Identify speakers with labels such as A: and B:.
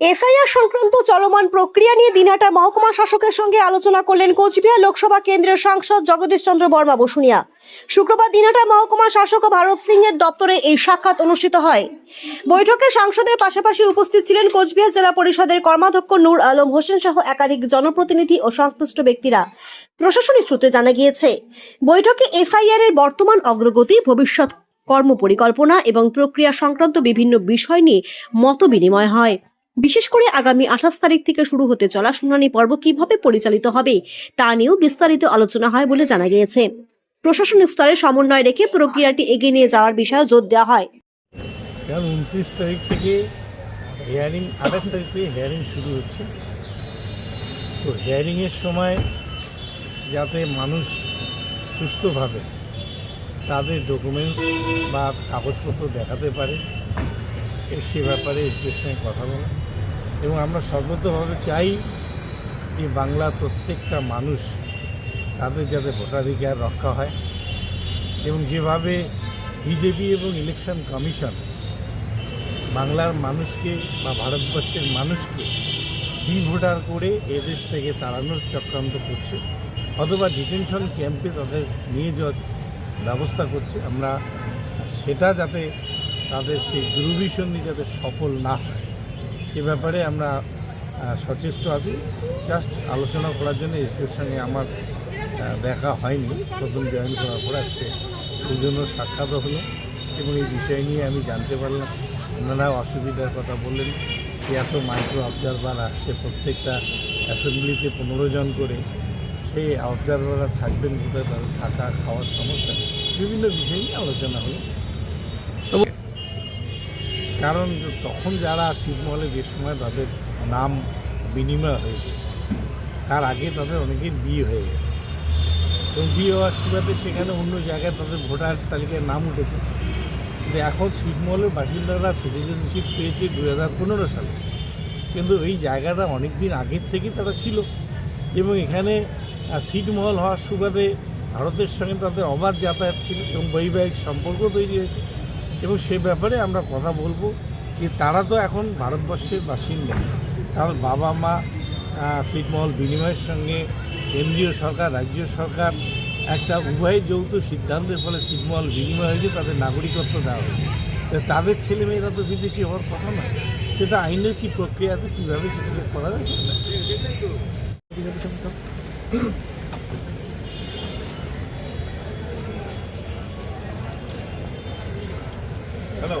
A: FIR সংক্রান্ত চলমান প্রক্রিয়া নিয়ে দিনহাটার মহকুমা শাসকের সঙ্গে আলোচনা করলেন কোচবিহার লোকসভা কেন্দ্রের সাংসদ জগদীশ চন্দ্র বর্মা বসুনিয়া। শুক্রবার দিনহাটার মহকুমা শাসক ভারত সিং এর দপ্তরে এই সাক্ষাৎ অনুষ্ঠিত হয়। বৈঠকে সাংসদের পাশাপাশি উপস্থিত ছিলেন কোচবিহার জেলা পরিষদের কর্মাধ্যক্ষ নূর আলম হোসেন সহ একাধিক জনপ্রতিনিধি ও সংশ্লিষ্ট ব্যক্তিরা। প্রশাসনিক সূত্রে জানা গিয়েছে, বৈঠকে এফআইআর এর বর্তমান অগ্রগতি, ভবিষ্যৎ কর্মপরিকল্পনা এবং প্রক্রিয়া সংক্রান্ত বিভিন্ন বিষয় নিয়ে মত বিনিময় হয়। বিশেষ করে আগামী আঠাশ তারিখ থেকে শুরু হতে চলা শুনানি পর্ব কীভাবে পরিচালিত হবে তা নিয়েও বিস্তারিত আলোচনা হয় বলে জানা গিয়েছে। প্রশাসনিক স্তরে সমন্বয় রেখে প্রক্রিয়াটি এগিয়ে নিয়ে যাওয়ার বিষয়ে জোর দেওয়া হয়।
B: উনত্রিশ তারিখ থেকে হিয়ারিং আঠাশ তারিখ থেকে হিয়ারিং শুরু হচ্ছে। তো হিয়ারিংয়ের সময় যাতে মানুষ সুস্থভাবে তাদের ডকুমেন্টস বা কাগজপত্র দেখাতে পারে সে ব্যাপারে এদের সঙ্গে কথা বলা। এবং আমরা সর্বতভাবে চাই যে বাংলার প্রত্যেকটা মানুষ তাদের যাতে ভোটাধিকার রক্ষা হয় এবং যেভাবে বিজেপি এবং ইলেকশন কমিশন বাংলার মানুষকে বা ভারতবর্ষের মানুষকে বি ভোটার করে এদেশ থেকে তাড়ানোর চক্রান্ত করছে অথবা ডিটেনশন ক্যাম্পে তাদের নিয়ে যাওয়ার ব্যবস্থা করছে, আমরা সেটা যাতে তাদের সেই দুর্বিসন্ধি যাতে সফল না হয়। সে ব্যাপারে আমরা সচেষ্ট আছি। জাস্ট আলোচনা করার জন্য এদের সঙ্গে আমার দেখা হয়নি। প্রথম জয়েন করার পর আজকে সেই জন্য সাক্ষাৎ হলো এবং এই বিষয় নিয়ে আমি জানতে পারলাম। ওনারা অসুবিধার কথা বললেন যে এত মাইক্রো অবজারভার আসছে প্রত্যেকটা অ্যাসেম্বলিতে পনেরো জন করে। সেই অবজারভাররা থাকবেন কোথায়? থাকা, খাওয়ার সমস্যা। বিভিন্ন বিষয় নিয়ে আলোচনা হলো। কারণ তখন যারা ছিটমহলে যে সময় তাদের নাম বিনিময় হয়েছে তার আগে তাদের অনেকের বিয়ে হয়ে গেছে। এবং বিয়ে হওয়ার সুবাদে সেখানে অন্য জায়গায় তাদের ভোটার তালিকায় নাম উঠেছে। কিন্তু এখন ছিটমহলের বাসিন্দারা সিটিজেনশিপ পেয়েছে দু হাজার পনেরো সালে। কিন্তু এই জায়গাটা অনেক দিন আগের থেকেই তারা ছিল। এবং এখানে আহ, ছিটমহল হওয়ার সুবাদে ভারতের সঙ্গে তাদের অবাধ যাতায়াত ছিল এবং বৈবাহিক সম্পর্ক তৈরি হয়েছে। এবং সে ব্যাপারে আমরা কথা বলব যে তারা তো এখন ভারতবর্ষের বাসিন্দা। তার বাবা মা ছিটমহল বিনিময়ের সঙ্গে কেন্দ্রীয় সরকার, রাজ্য সরকার একটা উভয় যৌথ সিদ্ধান্তের ফলে ছিটমহল বিনিময় হয়েছে, তাদের নাগরিকত্ব দেওয়া হয়েছে। তাদের ছেলেমেয়েরা তো বিদেশি হওয়ার কথা না সেটা আইনের কি প্রক্রিয়া আছে, কীভাবে সেটাকে করা যায়? Hello.